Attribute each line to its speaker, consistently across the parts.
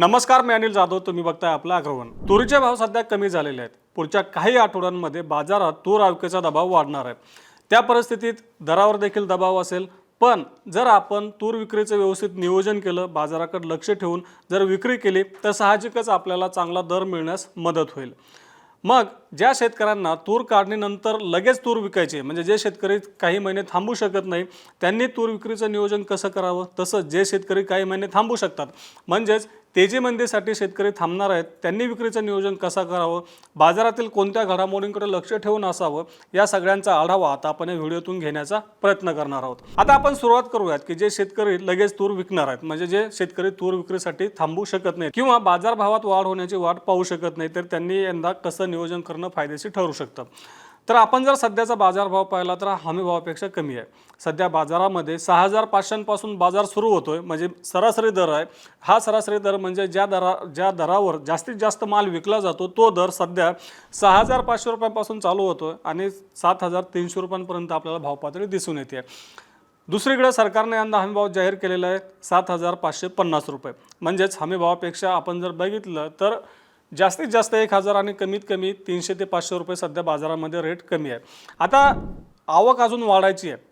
Speaker 1: नमस्कार मी अनिल जाधव. तुम्ही बघताय आपला आग्रहण तुरीचे भाव सध्या कमी झालेले आहेत. पुढच्या काही आठवड्यांमध्ये बाजारात तूर आवकेचा दबाव वाढणार आहे. त्या परिस्थितीत दरावर देखील दबाव असेल. पण जर आपण तूर विक्रीचं व्यवस्थित नियोजन केलं बाजाराकडे लक्ष ठेवून जर विक्री केली तर साहजिकच आपल्याला चांगला दर मिळण्यास मदत होईल. मग ज्या शेतकऱ्यांना तूर काढणीनंतर लगेच तूर विकायचे म्हणजे जे शेतकरी काही महिने थांबू शकत नाही त्यांनी तूर विक्रीचं नियोजन कसं करावं? तसंच जे शेतकरी काही महिने थांबू शकतात. म्हणजेच तेजी मंदीसाठी शेतकरी थांबणार आहेत. त्यांनी विक्रीचं नियोजन कसा करावं? बाजारातील कोणत्या घडामोडींकडे लक्ष ठेवून असावं? या सगळ्यांचा आढावा आता आपण या व्हिडिओतून घेण्याचा प्रयत्न करणार आहोत. आता आपण सुरुवात करूयात की जे शेतकरी लगेच तूर विकणार आहेत. म्हणजे जे शेतकरी तूर विक्रीसाठी थांबू शकत नाही किंवा बाजारभावात वाढ होण्याची वाट पाहू शकत नाही तर त्यांनी यंदा कसं नियोजन करणं फायदेशीर ठरू शकतं? तर आपण जर सध्याचा बाजारभाव पाहिला तर हा हमी भावापेक्षा कमी आहे. सध्या बाजारामध्ये सहा हजार पाचशेपासून बाजार सुरू होतो आहे म्हणजे सरासरी दर आहे. हा सरासरी दर म्हणजे ज्या दरा ज्या दरावर जास्तीत जास्त माल विकला जातो तो दर सध्या सहा हजार पाचशे रुपयांपासून चालू होतोय आणि सात हजार तीनशे रुपयांपर्यंत आपल्याला भावपातळी दिसून येते. दुसरीकडे सरकारने यंदा हमीभाव जाहीर केलेला आहे सात हजार पाचशे पन्नास रुपये. म्हणजेच हमीभावापेक्षा आपण जर बघितलं तर जास्तीत जास्त एक हजार आणि कमीत कमी तीनशे ते पाचशे रुपये सध्या बाजारामध्ये रेट कमी आहे. आता आवक अजून वाढायची आहे.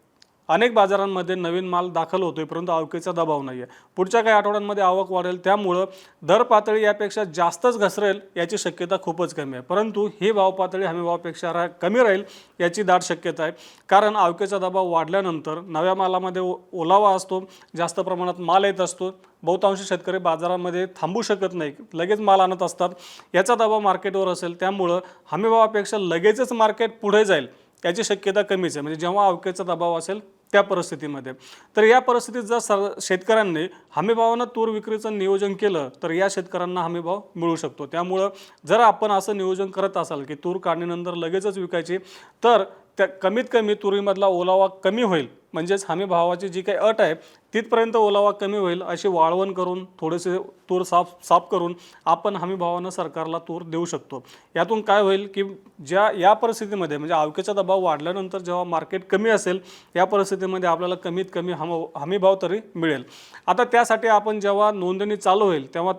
Speaker 1: अनेक बाजारांमध्ये नवीन माल दाखल होतोय परंतु आवकेचा दबाव नाही आहे पुढच्या काही आठवड्यांमध्ये आवक वाढेल त्यामुळं दर पातळी यापेक्षा जास्तच घसरेल याची शक्यता खूपच कमी आहे. परंतु ही भाव पातळी हमी भावापेक्षा रा कमी राहील याची दाट शक्यता आहे. कारण आवकेचा दबाव वाढल्यानंतर नव्या मालामध्ये ओ- ओलावा असतो जास्त प्रमाणात माल येत असतो. बहुतांश शेतकरी बाजारामध्ये थांबू शकत नाही लगेच माल आणत असतात. याचा दबाव मार्केटवर असेल त्यामुळं हमीभावापेक्षा लगेचच मार्केट पुढे जाईल याची शक्यता कमीच आहे. म्हणजे जेव्हा अवकेचा दबाव असेल त्या परिस्थितीमध्ये. तर या परिस्थितीत जर सर शेतकऱ्यांनी हमीभावानं तूर विक्रीचं नियोजन केलं तर या शेतकऱ्यांना हमीभाव मिळू शकतो. त्यामुळं जर आपण असं नियोजन करत असाल की तूर काढणीनंतर लगेचच विकायची तर त्या कमीत कमी तुरीमधला ओलावा कमी होईल. म्हणजेच हमी भावाची जी काही अट आहे तिथपर्यंत ओलावा कमी होईल अशी वाळवण करून थोडेसे तूर साफ साफ करून आपण हमी भावानं सरकारला तूर देऊ शकतो. यातून काय होईल की ज्या या परिस्थितीमध्ये म्हणजे आवकेचा दबाव वाढल्यानंतर जेव्हा मार्केट कमी असेल या परिस्थितीमध्ये आपल्याला कमीत कमी हम हमी भाव तरी मिळेल. आता त्यासाठी आपण जेव्हा नोंदणी चालू होईल तेव्हा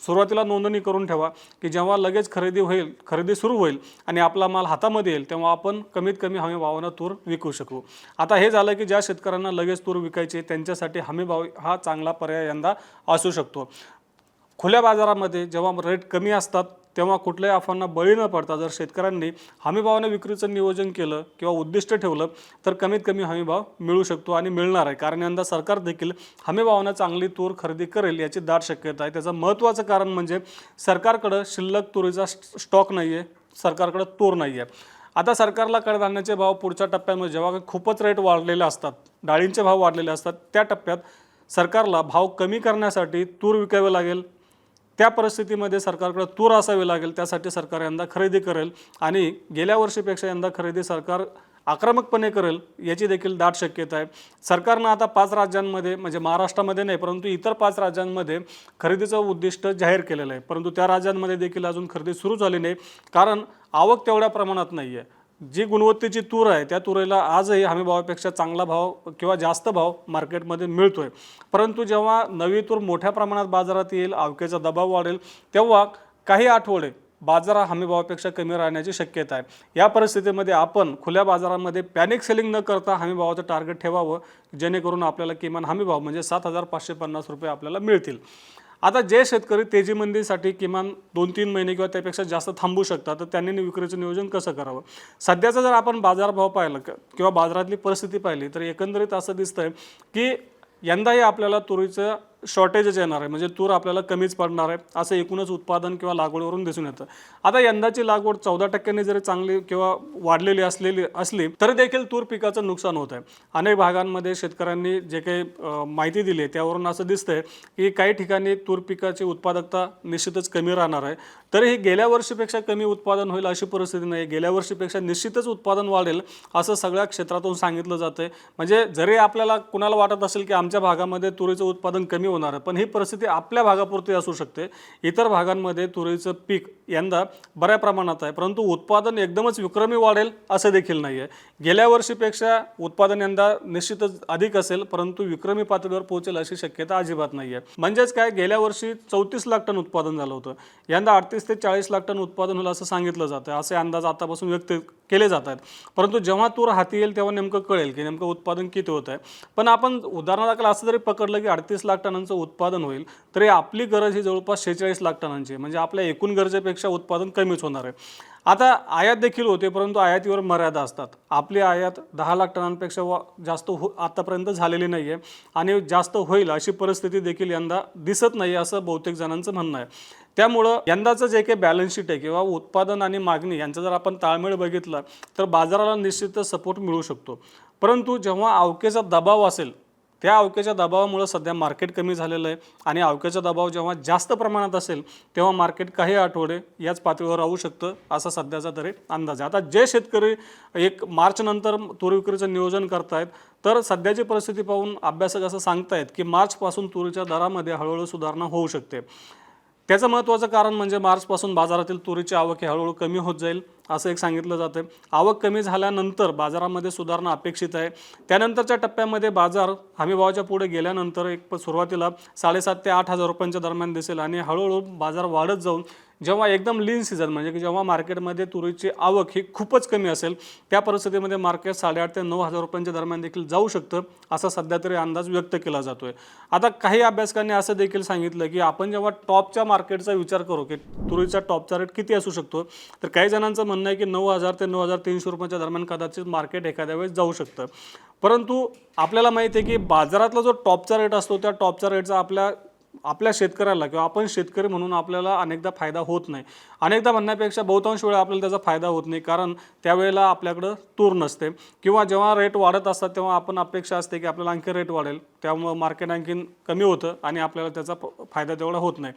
Speaker 1: सुरुवातीला नोंदणी करून ठेवा की जेव्हा लगेच खरेदी होईल खरेदी सुरू होईल आणि आपला माल हातामध्ये येईल तेव्हा आपण कमीत कमी हमी भावानं तूर विकू शकू. आता हे झालं की ज्या शेतकऱ्यांना लगेच तूर विकायची त्यांच्यासाठी हमी भाव हा चांगला पर्याय यंदा असू शकतो. खुल्या बाजारामध्ये जेव्हा रेट कमी असतात तेव्हा कुठल्याही अफवांना बळी न पडता जर शेतकऱ्यांनी हमीभावाने विक्रीचं नियोजन केलं किंवा उद्दिष्ट ठेवलं तर कमीत कमी हमीभाव मिळू शकतो आणि मिळणार आहे. कारण यंदा सरकार देखील हमीभावानं चांगली तूर खरेदी करेल याची दाट शक्यता आहे. त्याचं महत्त्वाचं कारण म्हणजे सरकारकडं शिल्लक तुरीचा स्टॉक नाही आहे सरकारकडं तूर नाही आहे आता सरकारला कडधान्याचे भाव पुढच्या टप्प्यामध्ये जेव्हा खूपच रेट वाढलेले असतात डाळींचे भाव वाढलेले असतात त्या टप्प्यात सरकारला भाव कमी करण्यासाठी तूर विकावे लागेल. त्या परिस्थितीमध्ये सरकारकडे तूर असावी लागेल त्यासाठी सरकार यंदा खरेदी करेल आणि गेल्या वर्षीपेक्षा यंदा खरेदी सरकार आक्रमकपणे करेल याची देखील दाट शक्यता आहे. सरकारनं आता पाच राज्यांमध्ये म्हणजे महाराष्ट्रामध्ये नाही परंतु इतर पाच राज्यांमध्ये खरेदीचं उद्दिष्ट जाहीर केलेलं आहे. परंतु त्या राज्यांमध्ये देखील अजून खरेदी सुरू झाली नाही कारण आवक तेवढ्या प्रमाणात नाही आहे जी गुणवत्तेची तूर आहे त्या तुरीला आजही हमीभावापेक्षा चांगला भाव किंवा जास्त भाव मार्केटमध्ये मिळतोय. परंतु जेव्हा नवी तूर मोठ्या प्रमाणात बाजारात येईल आवकेचा दबाव वाढेल तेव्हा काही आठवडे बाजार हा हमीभावापेक्षा कमी राहण्याची शक्यता आहे. या परिस्थितीमध्ये आपण खुल्या बाजारामध्ये पॅनिक सेलिंग न करता हमीभावाचं टार्गेट ठेवावं जेणेकरून आपल्याला किमान हमीभाव म्हणजे सात हजार पाचशे पन्नास रुपये आपल्याला मिळतील. आता जे शेतकरी तेजीमंदीसाठी किमान दोन तीन महिने किंवा त्यापेक्षा जास्त थांबू शकतात तर त्यांनी विक्रीचं नियोजन कसं करावं? सध्याचा जर आपण बाजारभाव पाहिला किंवा बाजारातली परिस्थिती पाहिली तर एकंदरीत असं दिसतंय की यंदाही आपल्याला तुरीचं शॉर्टेजच येणार आहे. म्हणजे तूर आपल्याला कमीच पडणार आहे. असं एकूणच उत्पादन किंवा लागवडवरून दिसून येतं. आता यंदाची लागवड चौदा टक्क्यांनी जरी चांगली किंवा वाढलेली असलेली असली तरी देखील तूर पिकाचं नुकसान होत आहे. अनेक भागांमध्ये शेतकऱ्यांनी जे काही माहिती दिली आहे त्यावरून असं दिसतंय की काही ठिकाणी तूर पिकाची उत्पादकता निश्चितच कमी राहणार आहे. तर हे गेल्या वर्षीपेक्षा कमी उत्पादन होईल अशी परिस्थिती नाही. गेल्या वर्षीपेक्षा निश्चितच उत्पादन वाढेल असं सगळ्या क्षेत्रातून सांगितलं जातं आहे म्हणजे जरी आपल्याला कुणाला वाटत असेल की आमच्या भागामध्ये तुरीचं उत्पादन कमी होणार आहे पण ही परिस्थिती आपल्या भागापुरती असू शकते. इतर भागांमध्ये तुरीचं पीक यंदा बऱ्या प्रमाणात आहे परंतु उत्पादन एकदमच विक्रमी वाढेल असं देखील नाही आहे गेल्या वर्षीपेक्षा उत्पादन यंदा निश्चितच अधिक असेल परंतु विक्रमी पातळीवर पोहोचेल अशी शक्यता अजिबात नाही आहे म्हणजेच काय गेल्या वर्षी चौतीस लाख टन उत्पादन झालं होतं. यंदा अडतीस ते चाळीस लाख टन उत्पादन होईल असं सांगितलं जातं असे अंदाज आतापासून व्यक्त केले जात आहेत. परंतु जेव्हा तूर हाती येईल तेव्हा नेमकं कळेल की नेमकं उत्पादन किती होत आहे. पण आपण उदाहरणादाखल असं जरी पकडलं की अडतीस लाख टनांचं उत्पादन होईल तरी आपली गरज ही जवळपास शेहेचाळीस लाख टनांची म्हणजे आपल्या एकूण गरजेपेक्षा उत्पादन कमीच होणार आहे. आता आयात देखील होते परंतु आयातीवर मर्यादा असतात. आपली आयात दहा लाख टनांपेक्षा वा जास्त हो आतापर्यंत झालेली नाही आहे आणि जास्त होईल अशी परिस्थिती देखील यंदा दिसत नाही असं बहुतेक जणांचं म्हणणं आहे. त्यामुळं यंदाचं जे काही बॅलन्स शीट आहे किंवा उत्पादन आणि मागणी यांचा जर आपण ताळमेळ बघितला तर बाजाराला निश्चितच सपोर्ट मिळू शकतो. परंतु जेव्हा अवकेचा दबाव असेल त्या अवक्याच्या दबावामुळं सध्या मार्केट कमी झालेलं आहे. आणि अवक्याचा दबाव जेव्हा जास्त प्रमाणात असेल तेव्हा मार्केट काही आठवडे याच पातळीवर राहू शकतं असा सध्याचा तरी अंदाज आहे. आता जे शेतकरी एक मार्चनंतर तूर विक्रीचं नियोजन करतायत तर सध्याची परिस्थिती पाहून अभ्यासक असं सांगतायत की मार्चपासून तुरीच्या दरामध्ये हळूहळू सुधारणा होऊ शकते. त्याचं महत्त्वाचं कारण म्हणजे मार्चपासून बाजारातील तुरीची आवक ही हळूहळू कमी होत जाईल असं एक सांगितलं जातं आवक कमी झाल्यानंतर बाजारामध्ये सुधारणा अपेक्षित आहे. त्यानंतरच्या टप्प्यामध्ये बाजार हमीभावाच्या पुढे गेल्यानंतर एक सुरुवातीला साडेसात ते आठ हजार रुपयांच्या दरम्यान दिसेल आणि हळूहळू बाजार वाढत जाऊन जेव्हा एकदम लीन सीझन म्हणजे की जेव्हा मार्केटमध्ये तुरीची आवक ही खूपच कमी असेल त्या परिस्थितीमध्ये मार्केट साडेआठ ते नऊ हजार रुपयांच्या दरम्यान देखील जाऊ शकतं असा सध्या तरी अंदाज व्यक्त केला जातोय. आता काही अभ्यासकांनी असं देखील सांगितलं की आपण जेव्हा टॉपच्या मार्केटचा विचार करू की तुरीचा टॉपचा रेट किती असू शकतो तर काही जणांचं म्हणणं आहे की नऊ हजार ते नऊ हजार तीनशे रुपयांच्या दरम्यान कदाचित मार्केट एखाद्या वेळेस जाऊ शकतं. परंतु आपल्याला माहिती आहे की बाजारातला जो टॉपचा रेट असतो त्या टॉपच्या रेटचा आपल्या आपल्या शेतकऱ्याला किंवा आपण शेतकरी म्हणून आपल्याला अनेकदा फायदा होत नाही. अनेकदा म्हणण्यापेक्षा बहुतांश वेळा आपल्याला त्याचा फायदा होत नाही कारण त्यावेळेला आपल्याकडं तूर नसते. किंवा जेव्हा रेट वाढत असतात तेव्हा आपण अपेक्षा असते की आपल्याला आणखी रेट वाढेल. त्यामुळं मार्केट आणखीन कमी होतं आणि आपल्याला त्याचा फायदा तेवढा होत नाही.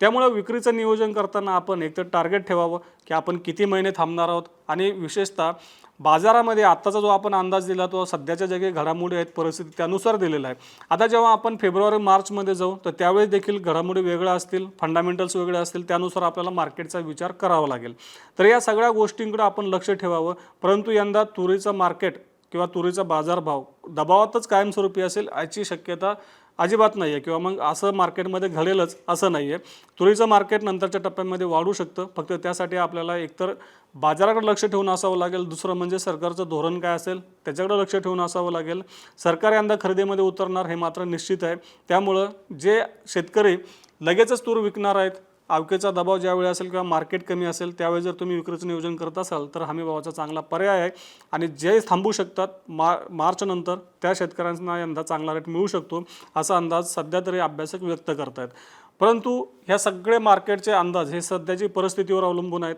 Speaker 1: त्यामुळं विक्रीचं नियोजन करताना आपण एकतर टार्गेट ठेवावं की आपण किती महिने थांबणार आहोत? आणि विशेषतः बाजारामध्ये आत्ताचा जो आपण अंदाज दिला तो सध्याच्या जगे घडामोडी आहेत परिस्थिती त्यानुसार दिलेला आहे. आता जेव्हा आपण फेब्रुवारी मार्चमध्ये जाऊ तर त्यावेळेस देखील घडामोडी वेगळ्या असतील फंडामेंटल्स वेगळे असतील त्यानुसार आपल्याला मार्केटचा विचार करावा लागेल. तर या सगळ्या गोष्टींकडे आपण लक्ष ठेवावं. परंतु यंदा तुरीचं मार्केट किंवा तुरीचा बाजारभाव दबावातच कायमस्वरूपी असेल याची शक्यता अजिबात नाही आहे किंवा मग असं मार्केटमध्ये घडेलच असं नाही आहे तुरीचं मार्केट नंतरच्या टप्प्यामध्ये वाढू शकतं. फक्त त्यासाठी आपल्याला एकतर बाजाराकडे लक्ष ठेवून असावं लागेल. दुसरं म्हणजे सरकारचं धोरण काय असेल त्याच्याकडे लक्ष ठेवून असावं लागेल. सरकार यंदा खरेदीमध्ये उतरणार हे मात्र निश्चित आहे. त्यामुळं जे शेतकरी लगेचच तूर विकणार आहेत आवकेचा दबाव ज्यावेळी असेल किंवा मार्केट कमी असेल त्यावेळी जर तुम्ही विक्रीचं नियोजन करत असाल तर हमी भावाचा चांगला पर्याय आहे. आणि जे थांबू शकतात मा मार्चनंतर त्या शेतकऱ्यांना यंदा चांगला रेट मिळू शकतो असा अंदाज सध्या तरी अभ्यासक व्यक्त करत आहेत परंतु ह्या सगळे मार्केटचे अंदाज हे सध्याची परिस्थितीवर अवलंबून आहेत.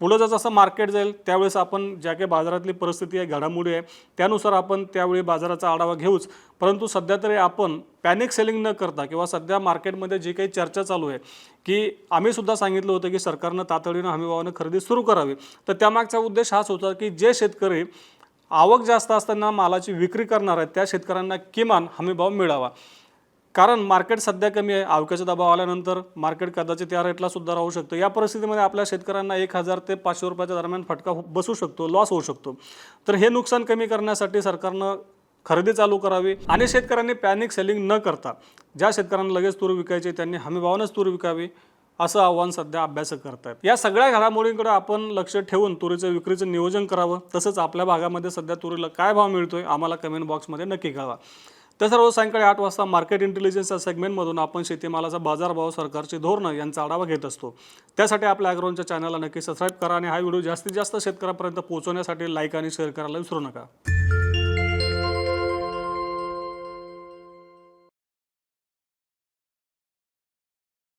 Speaker 1: पुढं जर जसं मार्केट जाईल त्यावेळेस आपण ज्या काही बाजारातली परिस्थिती आहे घडामोडी आहे त्यानुसार आपण त्यावेळी बाजाराचा आढावा घेऊच. परंतु सध्या तरी आपण पॅनिक सेलिंग न करता किंवा सध्या मार्केटमध्ये जी काही चर्चा चालू आहे की आम्ही सुद्धा सांगितलं होतं की सरकारनं तातडीनं हमीभावानं खरेदी सुरू करावी. तर त्यामागचा उद्देश हाच होता की जे शेतकरी आवक जास्त असताना मालाची विक्री करणार आहेत त्या शेतकऱ्यांना किमान हमीभाव मिळावा. कारण मार्केट सध्या कमी आहे आवक्याचा दबाव आल्यानंतर मार्केट कदाचित या रेटला सुद्धा राहू शकतं. या परिस्थितीमध्ये आपल्या शेतकऱ्यांना एक हजार ते पाचशे रुपयाच्या दरम्यान फटका बसू शकतो लॉस होऊ शकतो. तर हे नुकसान कमी करण्यासाठी सरकारनं खरेदी चालू करावी. आणि शेतकऱ्यांनी पॅनिक सेलिंग न करता ज्या शेतकऱ्यांना लगेच तूर विकायची त्यांनी हमीभावानंच तूर विकावी असं आव्हान सध्या अभ्यासक करतात या सगळ्या घडामोडींकडे आपण लक्ष ठेवून तुरीचं विक्रीचं नियोजन करावं. तसंच आपल्या भागामध्ये सध्या तुरीला काय भाव मिळतोय आम्हाला कमेंट बॉक्समध्ये नक्की कळवा. तसं रोज सायंकाळी आठ वाजता मार्केट इंटेलिजन्स या सेगमेंटमधून आपण शेतीमालाचा बाजारभाव सरकारची धोरणं यांचा आढावा घेत असतो. त्यासाठी आपल्या अॅग्रोनच्या चॅनलला नक्की सबस्क्राईब करा आणि हा व्हिडिओ जास्तीत जास्त शेतकऱ्यापर्यंत पोहोचवण्यासाठी लाईक आणि शेअर करायला विसरू नका.